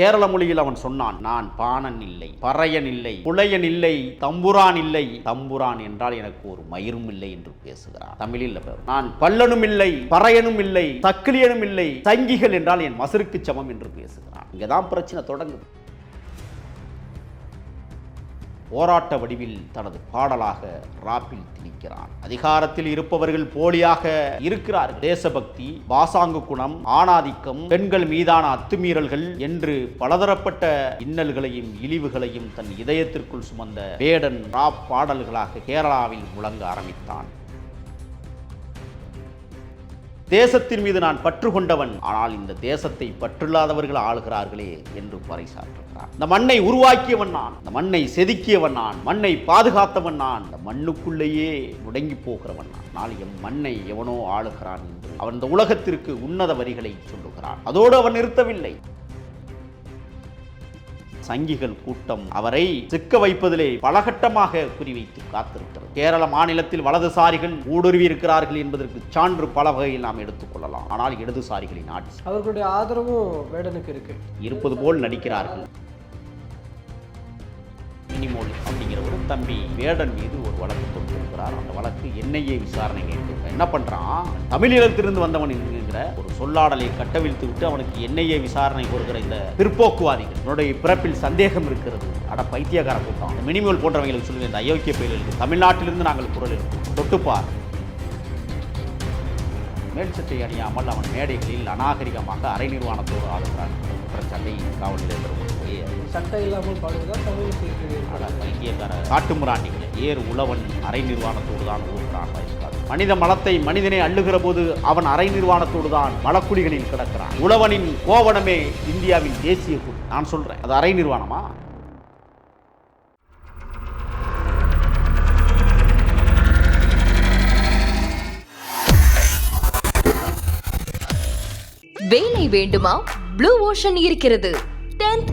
கேரள மொழியில் அவன் சொன்னான் நான் பாணன் இல்லை பறையன் இல்லை புலையன் இல்லை தம்புரான் இல்லை. தம்புரான் என்றால் எனக்கு ஒரு மயிரும் இல்லை என்று பேசுகிறான். தமிழில் நான் பல்லனும் இல்லை பறையனும் இல்லை தக்கிலியனும் இல்லை தங்கிகள் என்றால் என் மசருக்கு சமம் என்று பேசுகிறான். இங்கதான் பிரச்சனை தொடங்குது. போராட்ட வடிவில் தனது பாடலாக ராப்பில் திணிக்கிறான். அதிகாரத்தில் இருப்பவர்கள் போலியாக இருக்கிறார்கள். தேசபக்தி பாசாங்கு குணம் ஆணாதிக்கம் பெண்கள் மீதான அத்துமீறல்கள் என்று பலதரப்பட்ட இன்னல்களையும் இழிவுகளையும் தன் இதயத்திற்குள் சுமந்த வேடன் ராப் பாடல்களாக கேரளாவில் முழங்க ஆரம்பித்தான். தேசத்தின் மீது நான் பற்று கொண்டவன் ஆனால் இந்த தேசத்தை பற்றில்லாதவர்கள் ஆளுகிறார்களே என்று பறைசாற்றுகிறார். இந்த மண்ணை உருவாக்கியவன் நான் இந்த மண்ணை செதுக்கியவன் நான் மண்ணை பாதுகாத்தவன் நான் இந்த மண்ணுக்குள்ளேயே முடங்கி போகிறவன் நான். நாளைய மண்ணை எவனோ ஆளுகிறான் என்று அவன் இந்த உலகத்திற்கு உன்னத வரிகளை சொல்லுகிறான். அதோடு அவன் நிறுத்தவில்லை. சங்கிகள் கூட்டம் அவரை சிக்க வைப்பதிலே பலகட்டமாக குறிவைத்து காத்திருக்கிறது. கேரள மாநிலத்தில் வலதுசாரிகள் ஊடுருவி இருக்கிறார்கள் என்பதற்கு சான்று பல வகையில் நாம் எடுத்துக்கொள்ளலாம் ஆனால் இடதுசாரிகளின் ஆட்சி அவர்களுடைய ஆதரவும் வேடனுக்கு இருக்கு. இருப்பது போல் நடிக்கிறார்கள். மினிமோல் அப்படிங்கிற ஒரு தம்பி வேடன் மீது ஒரு வழக்கு தொடுத்திருக்கிறார். அந்த வழக்கு என்ஐஏ விசாரணை கேட்டு என்ன பண்ணுறான் தமிழீழத்திலிருந்து வந்தவன் என்கிற ஒரு சொல்லாடலை கட்டவிழ்த்து விட்டு அவனுக்கு என்ஐஏ விசாரணை கோருகிற இந்த பிற்போக்குவாதிகள். என்னுடைய பிறப்பில் சந்தேகம் இருக்கிறது. அட பைத்தியக்கார கூட்டம். இந்த மினிமோல் போன்றவங்களுக்கு சொல்லுங்க இந்த அயோக்கிய பயிலுக்கு. தமிழ்நாட்டிலிருந்து நாங்கள் குரல் எடுப்போம் தொட்டுப்பார். மேல் சட்டை அணியாமல் அவன் மேடைகளில் அநாகரிகமாக அரை நிர்வாணத்தோடு ஆளுகிறான் பிரச்சனை காவல் நிலையத்தில் சட்டை இல்லாமல் பாடுவதால் தமிழ் பைத்தியக்கார காட்டுமிராண்டிகள் ஏர் உழவன் அரை நிர்வாணத்தோடு தான் ஊர்கிறான் வயசுக்காரன். மனித மலத்தை மனிதனை அள்ளுகிற போது அவன் அரை நிர்வாணத்தோடு தான் மலக்குடிகளில் கிடக்கிறான். உழவனின் கோவணமே இந்தியாவின் தேசிய குடி. நான் சொல்றேன் அது அரை நிர்வாணமா? வேலை வேண்டுமா? ப்ளூ ஓஷன் இருக்கிறது. 10th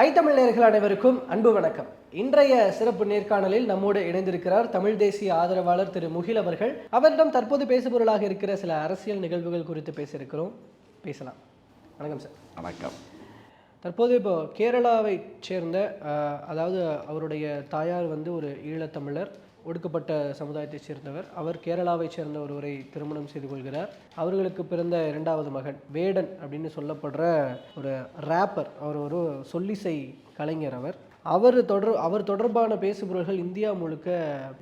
ஐத்தமிழ் நேயர்கள் அனைவருக்கும் அன்பு வணக்கம். இன்றைய சிறப்பு நேர்காணலில் நம்மோடு இணைந்திருக்கிறார் தமிழ் தேசிய ஆதரவாளர் திரு முகில் அவர்கள். அவரிடம் தற்போது பேசுபொருளாக இருக்கிற சில அரசியல் நிகழ்வுகள் குறித்து பேசியிருக்கிறோம். பேசலாம். வணக்கம் சார். வணக்கம். தற்போது இப்போ கேரளாவை சேர்ந்த அதாவது அவருடைய தாயார் வந்து ஒரு ஈழத்தமிழர் ஒடுக்கப்பட்ட சமுதாயத்தைச் சேர்ந்தவர். அவர் கேரளாவைச் சேர்ந்த ஒருவரை திருமணம் செய்து கொள்கிறார். அவர்களுக்கு பிறந்த இரண்டாவது மகன் வேடன் அப்படின்னு சொல்லப்படுற ஒரு ரேப்பர் அவர் ஒரு சொல்லிசை கலைஞர் அவர். அவர் தொடர் அவர் தொடர்பான பேசுபொருள்கள் இந்தியா முழுக்க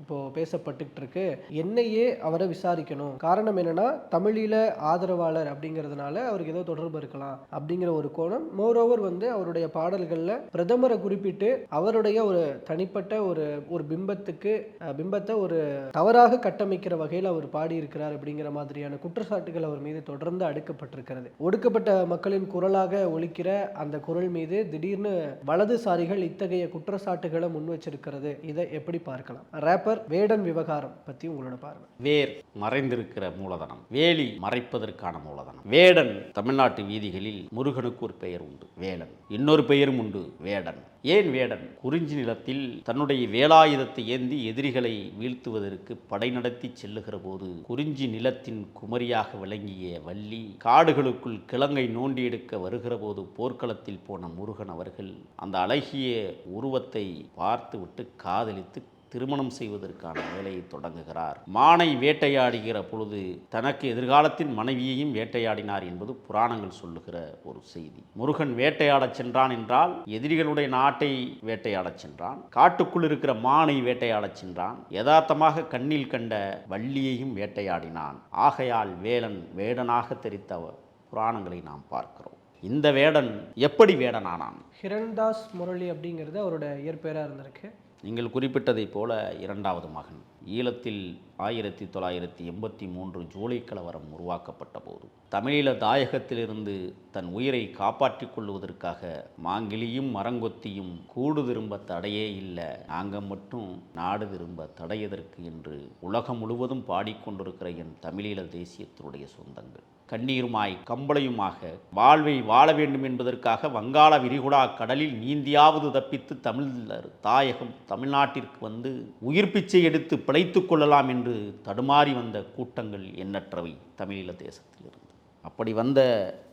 இப்போ பேசப்பட்டுக்கிட்டு இருக்கு என்னையே அவரை விசாரிக்கணும். காரணம் என்னன்னா தமிழீழ ஆதரவாளர் அப்படிங்கிறதுனால அவருக்கு ஏதோ தொடர்பு இருக்கலாம் அப்படிங்கிற ஒரு கோணம். மோரோவர் வந்து அவருடைய பாடல்களில் பிரதமரை குறிப்பிட்டு அவருடைய ஒரு தனிப்பட்ட ஒரு ஒரு பிம்பத்துக்கு பிம்பத்தை ஒரு தவறாக கட்டமைக்கிற வகையில் அவர் பாடியிருக்கிறார் அப்படிங்கிற மாதிரியான குற்றச்சாட்டுகள் அவர் மீது தொடர்ந்து அடுக்கப்பட்டிருக்கிறது. ஒடுக்கப்பட்ட மக்களின் குரலாக ஒழிக்கிற அந்த குரல் மீது திடீர்னு வலதுசாரிகள் இத்தனை இத்தகைய குற்றச்சாட்டுகளை முன் வச்சிருக்கிறது இதை எப்படி பார்க்கலாம்? ரேப்பர் வேடன் விவகாரம் பத்தி உங்களோட பார்வை. வேர் மறைந்திருக்கிற மூலதனம். வேலி மறைப்பதற்கான மூலதனம். வேடன் தமிழ்நாட்டு வீதிகளில் முருகனுக்கு ஒரு பெயர் உண்டு. வேலன். இன்னொரு பெயரும் உண்டு. வேடன். ஏன் வேடன்? குறிஞ்சி நிலத்தில் தன்னுடைய வேலாயுதத்தை ஏந்தி எதிரிகளை வீழ்த்துவதற்கு படை நடத்தி செல்லுகிற போது குறிஞ்சி நிலத்தின் குமரியாக விளங்கிய வள்ளி காடுகளுக்குள் கிழங்கை நோண்டி எடுக்க வருகிற போது போர்க்களத்தில் போன முருகன் அவர்கள் அந்த அழகிய உருவத்தை பார்த்துவிட்டு காதலித்து திருமணம் செய்வதற்கான வேலையை தொடங்குகிறார். மானை வேட்டையாடுகிற பொழுது தனக்கு எதிர்காலத்தின் மனைவியையும் வேட்டையாடினார் என்பது புராணங்கள் சொல்லுகிற ஒரு செய்தி. முருகன் வேட்டையாடச் சென்றான் என்றால் எதிரிகளுடைய நாட்டை வேட்டையாடச் சென்றான். காட்டுக்குள் இருக்கிற மானை வேட்டையாடச் சென்றான். யதார்த்தமாக கண்ணில் கண்ட வள்ளியையும் வேட்டையாடினான். ஆகையால் வேலன் வேடனாக தெரித்த புராணங்களை நாம் பார்க்கிறோம். இந்த வேடன் எப்படி வேடனானான்? ஹிரண்தாஸ் முரளி அப்படிங்கிறது அவரோட இயற்பெயராக இருந்திருக்கு. நீங்கள் குறிப்பிட்டதைப் போல இரண்டாவது மகன். ஈழத்தில் ஆயிரத்தி தொள்ளாயிரத்தி எண்பத்தி மூன்று ஜூலை கலவரம் உருவாக்கப்பட்ட போது தமிழீழ தாயகத்திலிருந்து தன் உயிரை காப்பாற்றிக் கொள்வதற்காக மாங்கிலியும் மரங்கொத்தியும் கூடு திரும்ப தடையே இல்லை. நாங்கள் மட்டும் நாடு திரும்ப தடையதற்கு என்று உலகம் முழுவதும் பாடிக்கொண்டிருக்கிற என் தமிழீழ தேசியத்தினுடைய சொந்தங்கள். கண்ணீருமாய் கம்பளையுமாக வாழ்வை வாழ வேண்டும் என்பதற்காக வங்காள விரிகுடா கடலில் நீந்தியாவது தப்பித்து தமிழர் தாயகம் தமிழ்நாட்டிற்கு வந்து உயிர் பிச்சை எடுத்து பிழைத்து கொள்ளலாம் என்று தடுமாறி வந்த கூட்டங்கள் எண்ணற்றவை தமிழீழ தேசத்தில் இருந்து அப்படி வந்த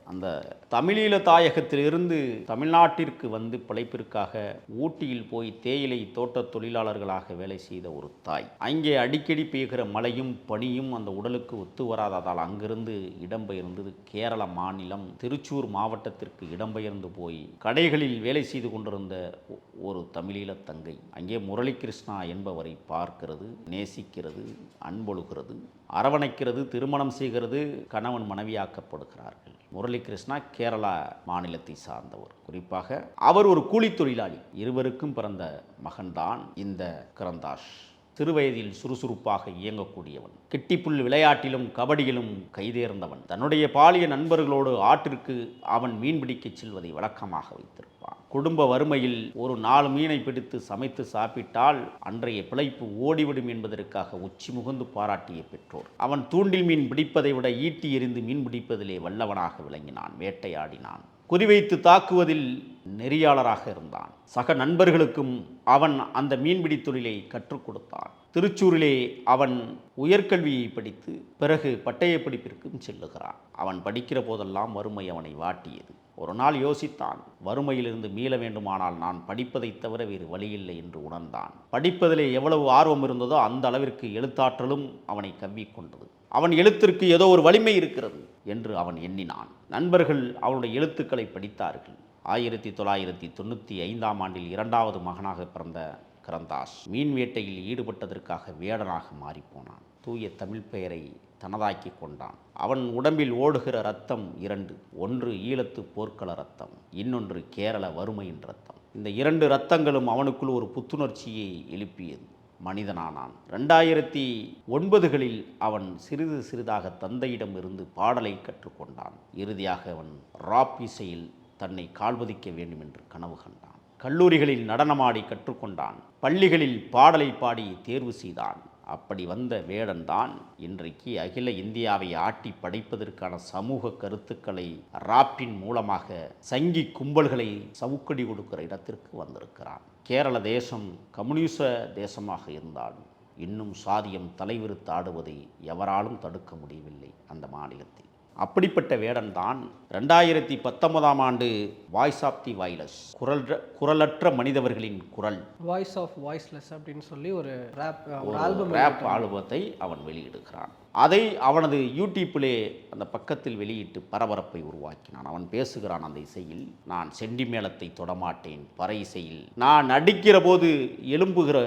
அந்த தமிழீழ தாயகத்திலிருந்து தமிழ்நாட்டிற்கு வந்து பிழைப்பிற்காக ஊட்டியில் போய் தேயிலை தோட்ட தொழிலாளர்களாக வேலை செய்த ஒரு தாய். அங்கே அடிக்கடி பெய்கிற மழையும் பனியும் அந்த உடலுக்கு ஒத்து வராததால் அங்கிருந்து இடம்பெயர்ந்தது கேரள மாநிலம். திருச்சூர் மாவட்டத்திற்கு இடம்பெயர்ந்து போய் கடைகளில் வேலை செய்து கொண்டிருந்த ஒ- ஒரு தமிழீழ தங்கை. அங்கே முரளி கிருஷ்ணா என்பவரை பார்க்கிறது நேசிக்கிறது அன்பொழுகிறது அரவணைக்கிறது திருமணம் செய்கிறது கணவன் மனைவியாக்கப்படுகிறார்கள். முரளி கிருஷ்ணா கேரளா மாநிலத்தை சார்ந்தவர். குறிப்பாக அவர் ஒரு கூலித் தொழிலாளி. இருவருக்கும் பிறந்த மகன்தான் இந்த கிரந்தாஷ். சிறுவயதில் சுறுசுறுப்பாக இயங்கக்கூடியவன் கிட்டிப்புல் விளையாட்டிலும் கபடியிலும் கைதேர்ந்தவன் தன்னுடைய பாலிய நண்பர்களோடு ஆற்றிற்கு அவன் மீன்பிடிக்கச் செல்வதை வழக்கமாக வைத்திருப்பான். குடும்ப வறுமையில் ஒரு நாலு மீனை பிடித்து சமைத்து சாப்பிட்டால் அன்றைய பிழைப்பு ஓடிவிடும் என்பதற்காக உச்சி முகந்து பாராட்டிய பெற்றோர் அவன் தூண்டில் மீன் பிடிப்பதை விட ஈட்டி எறிந்து மீன் பிடிப்பதிலே வல்லவனாக விளங்கினான் வேட்டையாடினான். குறிவைத்து தாக்குவதில் நெறியாளராக இருந்தான். சக நண்பர்களுக்கும் அவன் அந்த மீன்பிடி தொழிலை கற்றுக் கொடுத்தான். திருச்சூரிலே அவன் உயர்கல்வியை படித்து பிறகு பட்டய படிப்பிற்கும் செல்லுகிறான். அவன் படிக்கிற போதெல்லாம் வறுமை அவனை வாட்டியது. ஒரு நாள் யோசித்தான் வறுமையிலிருந்து மீள வேண்டுமானால் நான் படிப்பதைத் தவிர வேறு வழியில்லை என்று உணர்ந்தான். படிப்பதிலே எவ்வளவு ஆர்வம் இருந்ததோ அந்த அளவிற்கு எழுத்தாற்றலும் அவனை கவ்விக்கொண்டது அவன் எழுத்திற்கு ஏதோ ஒரு வலிமை இருக்கிறது என்று அவன் எண்ணினான். நண்பர்கள் அவனுடைய எழுத்துக்களை படித்தார்கள். ஆயிரத்தி தொள்ளாயிரத்தி தொண்ணூற்றி ஐந்தாம் ஆண்டில் இரண்டாவது மகனாக பிறந்த கிரந்தாஸ் மீன் வேட்டையில் ஈடுபட்டதற்காக வேடனாக மாறிப்போனான் தூய தமிழ் பெயரை தனதாக்கி கொண்டான் அவன் உடம்பில் ஓடுகிற ரத்தம் இரண்டு. ஒன்று ஈழத்து போர்க்கள ரத்தம் இன்னொன்று கேரள வறுமையின் ரத்தம் இந்த இரண்டு ரத்தங்களும் அவனுக்குள் ஒரு புத்துணர்ச்சியை எழுப்பியது. மனிதனானான். ரெண்டாயிரத்தி ஒன்பதுகளில் அவன் சிறிது சிறிதாக தந்தையிடம் இருந்து பாடலை கற்றுக்கொண்டான். இறுதியாக அவன் ராப் இசையில் தன்னை கால்வதிக்க வேண்டும் என்று கனவு கண்டான். கல்லூரிகளில் நடனமாடி கற்றுக்கொண்டான். பள்ளிகளில் பாடலை பாடி தேர்வு செய்தான். அப்படி வந்த வேடன்தான் இன்றைக்கு அகில இந்தியாவை ஆட்டி படைப்பதற்கான சமூக கருத்துக்களை ராப்பின் மூலமாக சங்கி கும்பல்களை சவுக்கடி கொடுக்கிற இடத்திற்கு வந்திருக்கிறான். கேரள தேசம் கம்யூனிச தேசமாக இருந்தாலும் இன்னும் சாதியம் தலைவிரித்தாடுவதை எவராலும் தடுக்க முடியவில்லை அந்த மாநிலத்தில். அப்படிப்பட்ட வேடன்தான் ரெண்டாயிரத்தி பத்தொன்பதாம் ஆண்டு வாய்ஸ் ஆஃப் தி வைலஸ் குரல் குரலற்ற மனிதவர்களின் குரல். வாய்ஸ் ஆஃப் வாய்ஸ்லெஸ் அப்படின்னு சொல்லி ஒரு ரேப் ஆல்பம் ரேப் ஆல்பத்தை அவன் வெளியிடுகிறான். அதை அவனது யூடியூப்பிலே அந்த பக்கத்தில் வெளியிட்டு பரபரப்பை உருவாக்கினான். அவன் பேசுகிறான் அந்த இசையில் நான் செண்டி மேளத்தை தொடமாட்டேன் பறை இசையில். நான் அடிக்கிற போது எழும்புகிற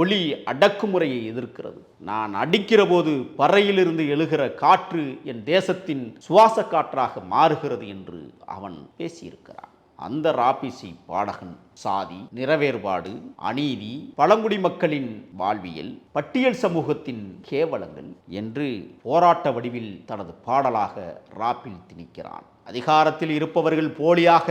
ஒளி அடக்குமுறையை எதிர்க்கிறது. நான் அடிக்கிற போது பறையிலிருந்து எழுகிற காற்று என் தேசத்தின் சுவாச காற்றாக மாறுகிறது என்று அவன் பேசியிருக்கிறான். அந்த ராபிசி பாடகன் சாதி நிறவேறுபாடு அநீதி பழங்குடி மக்களின் வாழ்வியல் பட்டியல் சமூகத்தின் கேவலங்கள் என்று போராட்ட வடிவில் தனது பாடலாக ராப்பில் திணிக்கிறான். அதிகாரத்தில் இருப்பவர்கள் போலியாக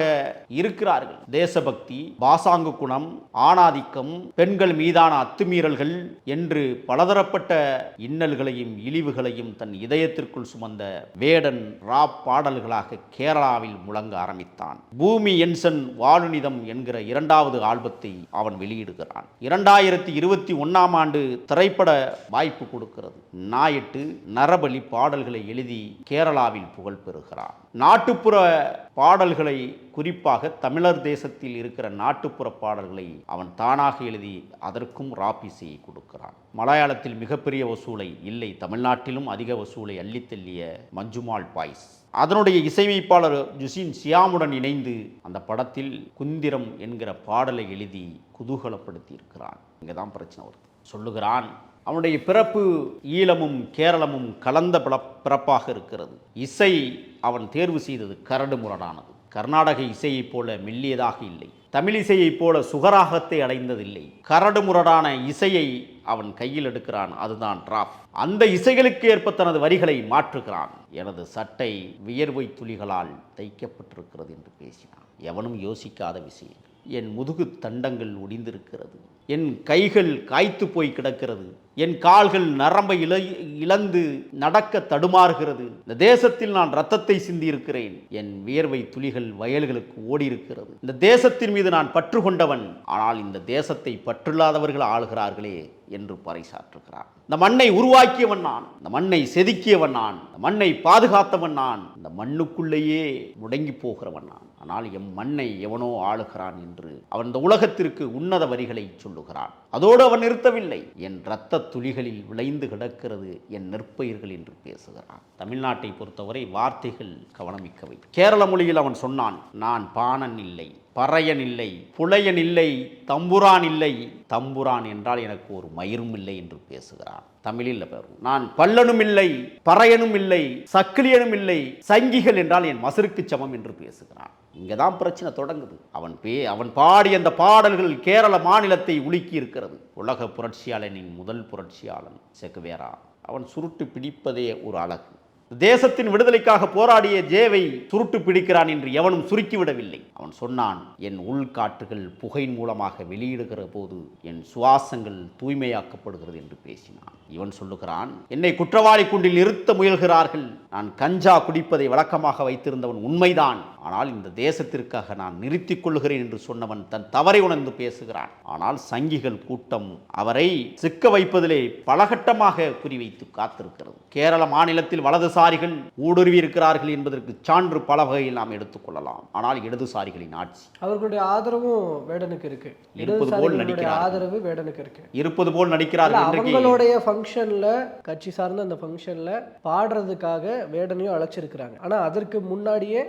இருக்கிறார்கள். தேசபக்தி பாசாங்கு குணம் ஆணாதிக்கம் பெண்கள் மீதான அத்துமீறல்கள் என்று பலதரப்பட்ட இன்னல்களையும் இழிவுகளையும் தன் இதயத்திற்குள் சுமந்த வேடன் ராப் பாடல்களாக கேரளாவில் முழங்க ஆரம்பித்தான். பூமி என்சன் வாழுநிதம் என்கிற இரண்டாவது ஆல்பத்தை அவன் வெளியிடுகிறான். இரண்டாயிரத்தி இருபத்தி ஒன்னாம் ஆண்டு திரைப்பட வாய்ப்பு கொடுக்கிறது. நாயிட்டு நரபலி பாடல்களை எழுதி கேரளாவில் புகழ் பெறுகிறார் நாட்டுப்புற பாடல்களை குறிப்பாக தமிழர் தேசத்தில் இருக்கிற நாட்டுப்புற பாடல்களை அவன் தானாக எழுதி அதற்கும் ராப்பிசையை கொடுக்கிறான். மலையாளத்தில் மிகப்பெரிய வசூலை இல்லை தமிழ்நாட்டிலும் அதிக வசூலை அள்ளித்தள்ளிய மஞ்சுமால் பாய்ஸ். அதனுடைய இசையமைப்பாளர் ஜுசின் சியாமுடன் இணைந்து அந்த படத்தில் குந்திரம் என்கிற பாடலை எழுதி குதூகலப்படுத்தி இருக்கிறான் இங்கே தான் பிரச்சனை வருது. சொல்லுகிறான் அவனுடைய பிறப்பு ஈழமும் கேரளமும் கலந்த பிற- பிறப்பாக இருக்கிறது. இசை அவன் தேர்வு செய்தது கரடு முரடானது. கர்நாடக இசையைப் போல மெல்லியதாக இல்லை. தமிழ் இசையைப் போல சுகராகத்தை அடைந்ததில்லை. கரடுமுரடான இசையை அவன் கையில் எடுக்கிறான். அதுதான் டிராப் அந்த இசைகளுக்கு ஏற்ப தனது வரிகளை மாற்றுகிறான். எனது சட்டை வியர்வை துளிகளால் தைக்கப்பட்டிருக்கிறது என்று பேசினான். எவனும் யோசிக்காத விஷயம் என் முதுகு தண்டங்கள் ஒடிந்திருக்கிறது. என் கைகள் காய்த்து போய் கிடக்கிறது. என் கால்கள் நரம்பை இழ இழந்து நடக்க தடுமாறுகிறது. இந்த தேசத்தில் நான் ரத்தத்தை சிந்தியிருக்கிறேன். என் வியர்வை துளிகள் வயல்களுக்கு ஓடி இருக்கிறது இந்த தேசத்தின் மீது நான் பற்று கொண்டவன் ஆனால் இந்த தேசத்தை பற்றில்லாதவர்கள் ஆளுகிறார்களே என்று பறைசாற்றுகிறான். இந்த மண்ணை உருவாக்கியவன் நான். இந்த மண்ணை செதுக்கியவன் நான். இந்த மண்ணை பாதுகாத்தவன் நான். இந்த மண்ணுக்குள்ளேயே முடங்கி போகிறவன் நான். ஆனால் எம் மண்ணை எவனோ ஆளுகிறான் என்று அவன் இந்த உலகத்திற்கு உன்னத வரிகளை சொல்லுகிறான். அதோடு அவன் நிறுத்தவில்லை. என் இரத்த துளிகளில் விளைந்து கிடக்கிறது என் நெற்பயிர்கள் என்று பேசுகிறான். தமிழ்நாட்டை பொறுத்தவரை வார்த்தைகள் கவனமிக்கவை. கேரள மொழியில் அவன் சொன்னான் நான் பாணன் இல்லை. பறையன் இல்லை புலையன் இல்லை தம்புரான் இல்லை தம்புரான் என்றால் எனக்கு ஒரு மயிரும் இல்லை என்று பேசுகிறான். தமிழில் பெறும் நான் பல்லனும் இல்லை பறையனும் இல்லை சக்கிலியனும் இல்லை சங்கிகள் என்றால் என் மசருக்கு சமம் என்று பேசுகிறான். இங்கே தான் பிரச்சனை தொடங்குது. அவன் பே அவன் பாடிய அந்த பாடல்கள் கேரள மாநிலத்தை உலுக்கி இருக்கிறது. உலக புரட்சியாளனின் முதல் புரட்சியாளன் செகுவேரா. அவன் சுருட்டு பிடிப்பதே ஒரு அழகு. தேசத்தின் விடுதலைக்காக போராடிய ஜேவை சுருட்டு பிடிக்கிறான் என்று எவனும் சுருக்கிவிடவில்லை. அவன் சொன்னான் என் உள்காற்றுகள் புகையின் மூலமாக வெளியிடுகிற போது என் சுவாசங்கள் தூய்மையாக்கப்படுகிறது என்று பேசினான். இவன் சொல்லுகிறான் என்னை குற்றவாளி குண்டில் நிறுத்த முயல்கிறார்கள். நான் கஞ்சா குடிப்பதை வழக்கமாக வைத்திருந்தவன் உண்மைதான். ஆனால் இந்த தேசத்திற்காக நான் நிறுத்திக் கொள்கிறேன் என்று சொன்னவன் தன் தவறை உணர்ந்து பேசுகிறான். ஆனால் சங்கிகள் கூட்டம் அவரை சிக்க வைப்பதிலே பலகட்டமாக குறிவைத்து காத்திருக்கிறது. கேரள மாநிலத்தில் வலதுசாரிகள் ஊடுருவி இருக்கிறார்கள் என்பதற்கு சான்று பல வகையில் நாம் எடுத்துக்கொள்ளலாம் ஆனால் இடதுசாரிகளின் ஆட்சி. அவர்களுடைய ஆதரவும் வேடனுக்கு இருக்கு. இருப்பது போல் நடிக்கிறார்கள். ஆதரவு வேடனுக்கு இருக்கு. இருப்பது போல் நடிக்கிறார்கள் அவங்களுடைய ஃபங்க்ஷன்ல கட்சி சார்ந்த அந்த ஃபங்க்ஷன்ல பாடுறதுக்காக வேடனையும் அழைச்சிருக்கிறாங்க. ஆனா அதற்கு முன்னாடியே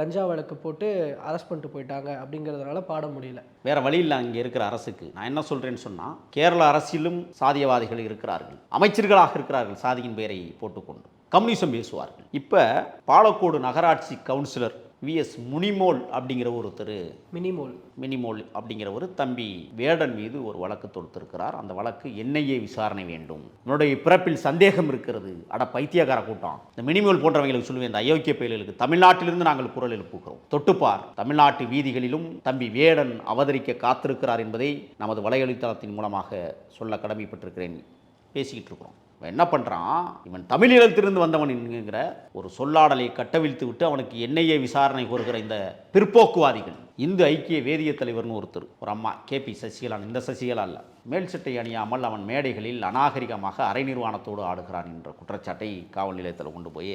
கஞ்சா வழக்கு போட்டு அரெஸ்ட் பண்ணிட்டு போயிட்டாங்க அப்படிங்கிறதுனால பாட முடியல. வேற வழி இல்லை அங்கே இருக்கிற அரசுக்கு. நான் என்ன சொல்றேன்னு சொன்னா கேரள அரசிலும் சாதியவாதிகள் இருக்கிறார்கள். அமைச்சர்களாக இருக்கிறார்கள் சாதியின் பெயரை போட்டுக்கொண்டு கம்யூனிசம் பேசுவார்கள். இப்போ பாலக்கோடு நகராட்சி கவுன்சிலர் விஎஸ் முனிமோல் அப்படிங்கிற ஒருத்தர் மினிமோல். மினிமோல் அப்படிங்கிற ஒரு தம்பி வேடன் மீது ஒரு வழக்கு தொடுத்திருக்கிறார். அந்த வழக்கு என்ஐஏ விசாரணை வேண்டும். என்னுடைய பிறப்பில் சந்தேகம் இருக்கிறது. அட பைத்தியக்கார கூட்டம். இந்த மினிமோல் போன்றவங்களுக்கு சொல்லுவேன். இந்த அயோக்கிய பயல்களுக்கு தமிழ்நாட்டிலிருந்து நாங்கள் குரல் எழுப்புகிறோம். தொட்டுப்பார். தமிழ்நாட்டு வீதிகளிலும் தம்பி வேடன் அவதரிக்க காத்திருக்கிறார் என்பதை நமது வலையொலித்தளத்தின் மூலமாக சொல்ல கடமைப்பட்டிருக்கிறேன். பேசிக்கிட்டு இருக்கிறோம். இவன் என்ன பண்ணுறான் இவன் தமிழீழத்திலிருந்து வந்தவன் என்கிற ஒரு சொல்லாடலை கட்டவிழ்த்து விட்டு அவனுக்கு என்ஐஏ விசாரணை கோருகிற இந்த பிற்போக்குவாதிகள். இந்து ஐக்கிய வேதிய தலைவர்னு ஒருத்தர் ஒரு அம்மா கேபி சசிகலா இந்த சசிகலா அல்ல. மேல் சட்டை அணியாமல் அவன் மேடைகளில் அநாகரிகமாக அரை நிர்வாணத்தோடு ஆடுகிறான் என்ற குற்றச்சாட்டை காவல் நிலையத்தில் கொண்டு போய்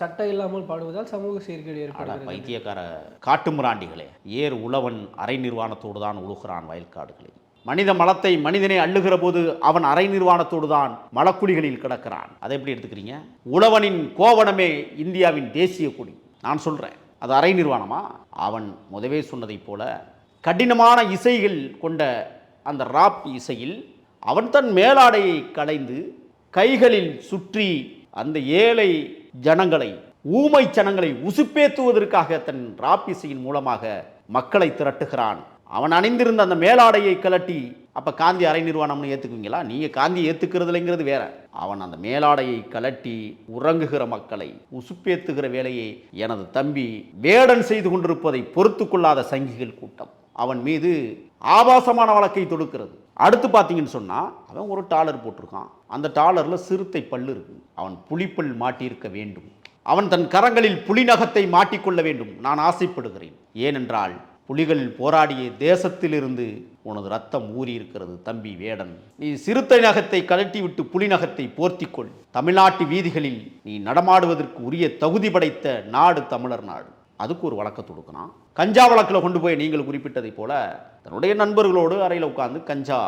சட்டம் இல்லாமல் பாடுவதால் சமூக சீர்கேடு ஏற்படுகிறது. பைத்தியக்கார காட்டுமிராண்டிகளே ஏர் உழவன் அரை நிர்வாணத்தோடு தான் உழுகிறான் வயல்காடுகளில் மனித மலத்தை மனிதனை அள்ளுகிற போது அவன் அரை நிர்வாணத்தோடு தான் மலக்குழிகளில் கிடக்கிறான். அதை எப்படி எடுத்துக்கிறீங்க? உழவனின் கோவணமே இந்தியாவின் தேசிய கொடி. நான் சொல்கிறேன் அது அரை நிர்வாணமா? அவன் முதவே சொன்னதைப் போல கடினமான இசைகள் கொண்ட அந்த ராப் இசையில் அவன் தன் மேலாடையை களைந்து கைகளில் சுற்றி அந்த ஏழை ஜனங்களை ஊமை ஜனங்களை உசுப்பேத்துவதற்காக தன் ராப் இசையின் மூலமாக மக்களை திரட்டுகிறான். அவன் அணிந்திருந்த அந்த மேலாடையை கலட்டி அப்போ காந்தி அரை நிர்வாணம்னு ஏற்றுக்குவீங்களா நீங்கள் காந்தி ஏத்துக்கிறதுலைங்கிறது வேற. அவன் அந்த மேலாடையை கலட்டி உறங்குகிற மக்களை உசுப்பேத்துகிற வேலையை எனது தம்பி வேடன் செய்து கொண்டிருப்பதை பொறுத்து கொள்ளாத சங்கிகள் கூட்டம். அவன் மீது ஆபாசமான வழக்கை தொடுக்கிறது. அடுத்து பார்த்தீங்கன்னு சொன்னால் அவன் ஒரு டாலர் போட்டிருக்கான். அந்த டாலரில் சிறுத்தை பல்லு இருக்கு. அவன் புலிப்பல் மாட்டியிருக்க வேண்டும். அவன் தன் கரங்களில் புலிநகத்தை மாட்டிக்கொள்ள வேண்டும். நான் ஆசைப்படுகிறேன். ஏனென்றால் புலிகள் போராடிய தேசத்திலிருந்து உனது ரத்தம் ஊறி இருக்கிறது தம்பி வேடன். நீ சிறுத்தை நகத்தை கழட்டி விட்டு புலி நகத்தை போர்த்திக்கொள். தமிழ்நாட்டு வீதிகளில் நீ நடமாடுவதற்கு உரிய தகுதி படைத்த நாடு தமிழர் நாடு. அதுக்கு ஒரு வழக்கை தொடுக்கணும் கஞ்சா வழக்கில் கொண்டு போய் நீங்கள் குறிப்பிட்டதைப் போல தன்னுடைய நண்பர்களோடு அறையில் உட்கார்ந்து கஞ்சா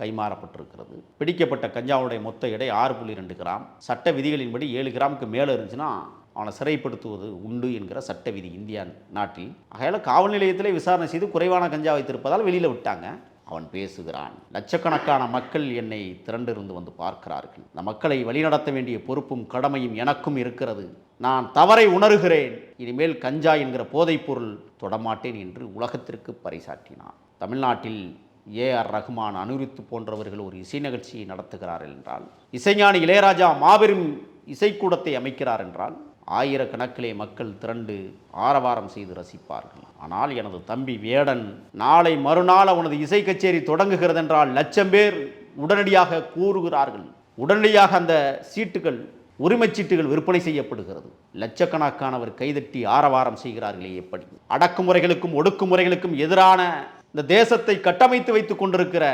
கைமாறப்பட்டிருக்கிறது. பிடிக்கப்பட்ட கஞ்சாவுடைய மொத்த எடை ஆறு புள்ளி ரெண்டு கிராம். சட்ட விதிகளின்படி ஏழு கிராமுக்கு மேலே இருந்துச்சுன்னா அவனை சிறைப்படுத்துவது உண்டு என்கிற சட்ட விதி இந்தியா நாட்டில். ஆகையால் காவல் நிலையத்திலே விசாரணை செய்து குறைவான கஞ்சா வைத்திருப்பதால் வெளியில் விட்டாங்க. அவன் பேசுகிறான். லட்சக்கணக்கான மக்கள் என்னை திரண்டிருந்து வந்து பார்க்கிறார்கள். இந்த மக்களை வழிநடத்த வேண்டிய பொறுப்பும் கடமையும் எனக்கும் இருக்கிறது. நான் தவறை உணர்கிறேன். இனிமேல் கஞ்சா என்கிற போதைப்பொருள் தொடமாட்டேன் என்று உலகத்திற்கு பறைசாட்டினான் தமிழ்நாட்டில் ஏ ஆர் ரஹ்மான் அனிருத்து போன்றவர்கள் ஒரு இசை நிகழ்ச்சியை நடத்துகிறார்கள் என்றால் இசைஞானி இளையராஜா மாபெரும் இசைக்கூடத்தை அமைக்கிறார் என்றால் ஆயிரக்கணக்கிலே மக்கள் திரண்டு ஆரவாரம் செய்து ரசிப்பார்கள். ஆனால் எனது தம்பி வேடன் நாளை மறுநாள் அவனது இசை கச்சேரி தொடங்குகிறது என்றால் லட்சம் பேர் உடனடியாக கூறுகிறார்கள். உடனடியாக அந்த சீட்டுகள் உரிமைச்சீட்டுகள் விற்பனை செய்யப்படுகிறது. லட்சக்கணக்கானவர் கைதட்டி ஆரவாரம் செய்கிறார்களே எப்படி? அடக்குமுறைகளுக்கும் ஒடுக்குமுறைகளுக்கும் எதிரான இந்த தேசத்தை கட்டமைத்து வைத்துக் கொண்டிருக்கிற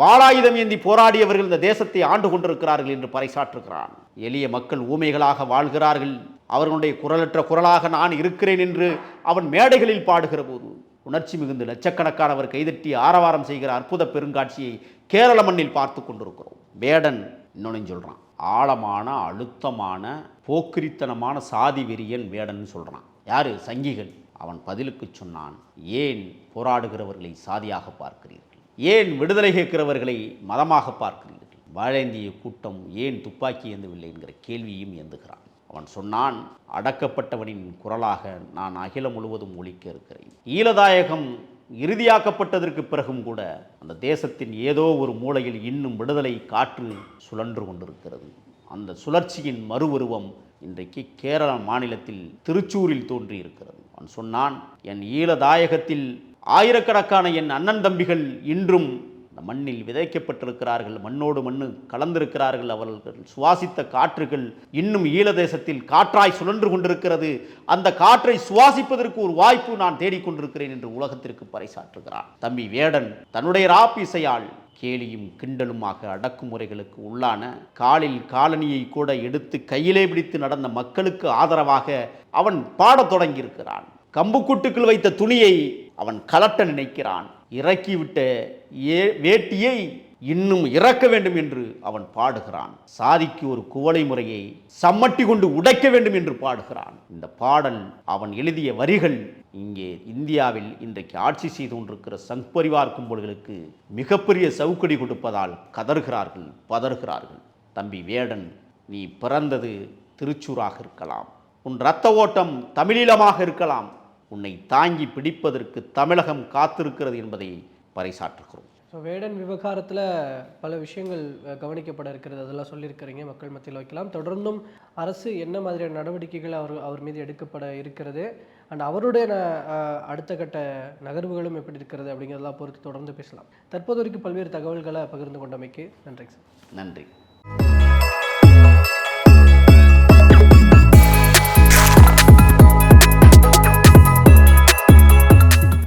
வாளாயுதம் ஏந்தி போராடியவர்கள் இந்த தேசத்தை ஆண்டு கொண்டிருக்கிறார்கள் என்று பறைசாற்றுகிறான். எளிய மக்கள் ஊமைகளாக வாழ்கிறார்கள். அவர்களுடைய குரலற்ற குரலாக நான் இருக்கிறேன் என்று அவன் மேடைகளில் பாடுகிற போது உணர்ச்சி மிகுந்து லட்சக்கணக்கானவர் கைதட்டி ஆரவாரம் செய்கிற அற்புத பெருங்காட்சியை கேரள மண்ணில் பார்த்து கொண்டிருக்கிறோம். வேடன் இன்னொன்னு சொல்கிறான் ஆழமான அழுத்தமான போக்கிரித்தனமான சாதி வெறியன் வேடன் சொல்கிறான் யாரு? சங்கிகள். அவன் பதிலுக்கு சொன்னான் ஏன் போராடுகிறவர்களை சாதியாக பார்க்கிறீர்கள்? ஏன் விடுதலை கேட்கிறவர்களை மதமாக பார்க்கிறீர்கள்? வாழேந்திய கூட்டம் ஏன் துப்பாக்கி ஏந்தவில்லை? என்கிற கேள்வியும் ஏந்துகிறான். அவன் சொன்னான் அடக்கப்பட்டவனின் குரலாக நான் அகிலம் முழுவதும் ஒழிக்க இருக்கிறேன். ஈழதாயகம் இறுதியாக்கப்பட்டதற்கு பிறகும் கூட அந்த தேசத்தின் ஏதோ ஒரு மூலையில் இன்னும் விடுதலை காற்று சுழன்று கொண்டிருக்கிறது. அந்த சுழற்சியின் மறுவுருவம் இன்றைக்கு கேரள மாநிலத்தில் திருச்சூரில் தோன்றியிருக்கிறது. அவன் சொன்னான் என் ஈழதாயகத்தில் ஆயிரக்கணக்கான என் அண்ணன் தம்பிகள் இன்றும் இந்த மண்ணில் விதைக்கப்பட்டிருக்கிறார்கள் மண்ணோடு மண்ணு கலந்திருக்கிறார்கள் அவர்கள் சுவாசித்த காற்றுகள் இன்னும் ஈழ தேசத்தில் காற்றாய் சுழன்று கொண்டிருக்கிறது. அந்த காற்றை சுவாசிப்பதற்கு ஒரு வாய்ப்பு நான் தேடிக்கொண்டிருக்கிறேன் என்று உலகத்திற்கு பறைசாற்றுகிறான் தம்பி வேடன் தன்னுடைய ராப்பிசையால் கேலியும் கிண்டலுமாக அடக்குமுறைகளுக்கு உள்ளான காலில் காலணியை கூட எடுத்து கையிலே பிடித்து நடந்த மக்களுக்கு ஆதரவாக அவன் பாடத் தொடங்கியிருக்கிறான். கம்புக்கூட்டுக்குள் வைத்த துணியை அவன் கலட்ட நினைக்கிறான். இறக்கிவிட்ட ஏ வேட்டியை இன்னும் இறக்க வேண்டும் என்று அவன் பாடுகிறான். சாதிக்கு ஒரு குவளை முறையை சம்மட்டி கொண்டு உடைக்க வேண்டும் என்று பாடுகிறான். இந்த பாடல் அவன் எழுதிய வரிகள் இங்கே இந்தியாவில் இன்றைக்கு ஆட்சி செய்து கொண்டிருக்கிற சங் பரிவார் கும்பல்களுக்கு மிகப்பெரிய சவுக்கடி கொடுப்பதால் கதறுகிறார்கள் பதறுகிறார்கள். தம்பி வேடன் நீ பிறந்தது திருச்சூராக இருக்கலாம். உன் இரத்த ஓட்டம் தமிழீழமாக இருக்கலாம். உன்னை தாங்கி பிடிப்பதற்கு தமிழகம் காத்திருக்கிறது என்பதை பறைசாற்றுகிறோம். ஸோ வேடன் விவகாரத்தில் பல விஷயங்கள் கவனிக்கப்பட இருக்கிறது. அதெல்லாம் சொல்லியிருக்கிறீங்க. மக்கள் மத்தியில் வைக்கலாம். தொடர்ந்தும் அரசு என்ன மாதிரியான நடவடிக்கைகள் அவர் அவர் மீது எடுக்கப்பட இருக்கிறது? அண்ட் அவருடைய அடுத்த கட்ட நகர்வுகளும் எப்படி இருக்கிறது அப்படிங்கிறதெல்லாம் பொறுத்து தொடர்ந்து பேசலாம். தற்போது வரைக்கும் பல்வேறு தகவல்களை பகிர்ந்து கொண்டமைக்கு நன்றி சார். நன்றி.